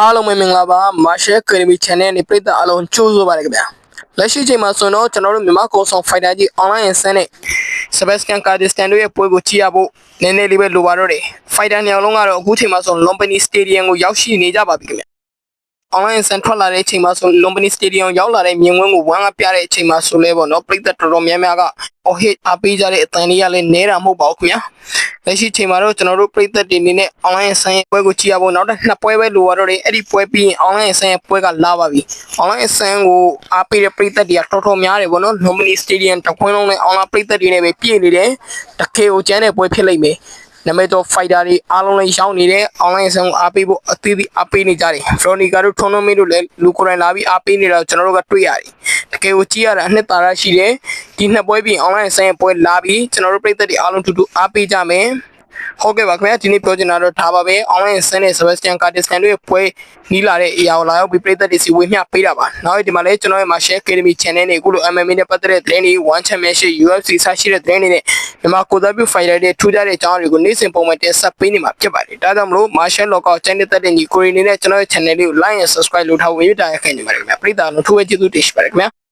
အားလုံးပဲမင်္ဂလာပါ Marshall Academy Channel နဲ့ပြည်သက်အားလုံးကြိုးဆိုပါရခင်ဗျာလက်ရှိချိန်မှာဆိုတော့ကျွန်တော်တို့မြန်မာကောဆောင် fighter ကြီး online ဆန်းနဲ့ Sebastian Kardashian တို့ရဲ့ပွဲကိုကြည့်ရဖို့နည်းနည်းလေးပဲလိုပါတော့တယ် fighter နှစ်ယောက်လုံးကတော့အခုချိန်မှာဆို Lumpini Stadium ကိုရောက်ရှိနေကြပါပြီခင်ဗျာ online ဆန်ထွက်လာတဲ့အချိန်မှာဆို Lumpini Stadium ရောက်လာတဲ့မြင်ကွင်းကိုဝမ်းကပြတဲ့အချိန်မှာဆိုလဲပေါ့နော်ပြည်သက်တော်တော်များများကဟို hit အပေးကြတဲ့အတန်လေးကလည်းနဲတာမဟုတ်ပါဘူးခင်ဗျာ လက်ရှိချိန်မှာတော့ကျွန်တော်တို့ပြည်သက်တွေအနေနဲ့ online ဆန်းရဲ့ပွဲကိုကြည့်ရဖို့နောက်တစ်နှစ်ပွဲပဲလိုရတော့တယ်အဲ့ဒီပွဲပြီးရင် online ဆန်းရဲ့ပွဲကလာပါပြီ online ဆန်းကိုအားပေးတဲ့ပြည်သက်တွေကတော်တော်များတယ်ဗောနော် Lumini Stadium တခွင်းလုံးနဲ့ online ပြည်သက်တွေနဲ့ပဲပြည့်နေတယ်တခေကိုကျန်းတဲ့ပွဲဖြစ်လိမ့်မယ်နမတော် fighter တွေအားလုံးလည်းရှောင်းနေတဲ့ online ဆန်းကိုအားပေးဖို့အသီးသီးအားပေးနေကြတယ် Veronica တို့ tournament တို့လည်းလူကိုယ်တိုင်လာပြီးအားပေးနေတာကိုကျွန်တော်တို့ကတွေ့ရတယ် တကယ်ကိုကြည့်ရတာအနှစ်သာရရှိတယ်ဒီနှစ်ပွဲပြီး online ဆန်းရဲ့ပွဲလာပြီးကျွန်တော်တို့ပြည်သက်တွေအားလုံးတူတူအားပေးကြမယ် ဟုတ်ကဲ့ပါခင်ဗျာဒီနေ့ပြောချင်တာတော့ဒါပါပဲ online ဆင်းတဲ့ Sebastian Cardesan တို့ရဲ့ပွဲနီးလာတဲ့အရာကိုလာရောက်ပြီးပြည်သက်တွေစီဝေမျှပေးတာပါနောက်ဒီမှာလည်းကျွန်တော်ရဲ့ Marshall Academy Channel နဲ့အခုလို MMA နဲ့ပတ်သက်တဲ့သတင်းတွေ One Championship UFC စရှိတဲ့သတင်းတွေနဲ့မြန်မာကိုယ်စားပြု fighter တွေထူးခြားတဲ့အကြောင်းတွေကိုနေ့စဉ်ပုံမှန်တင်ဆက်ပေးနေမှာဖြစ်ပါတယ်ဒါကြောင့်မလို့ Marshall Lockout Channel တက်တဲ့ညီကိုရီနေနဲ့ကျွန်တော်ရဲ့ channel လေးကို like and subscribe လုပ်ထားဖို့ရတာရခိုင်နေပါတယ်ခင်ဗျာပြည်သက်လုံးထူးဝဲကျေးဇူးတင်ရှိပါတယ်ခင်ဗျာ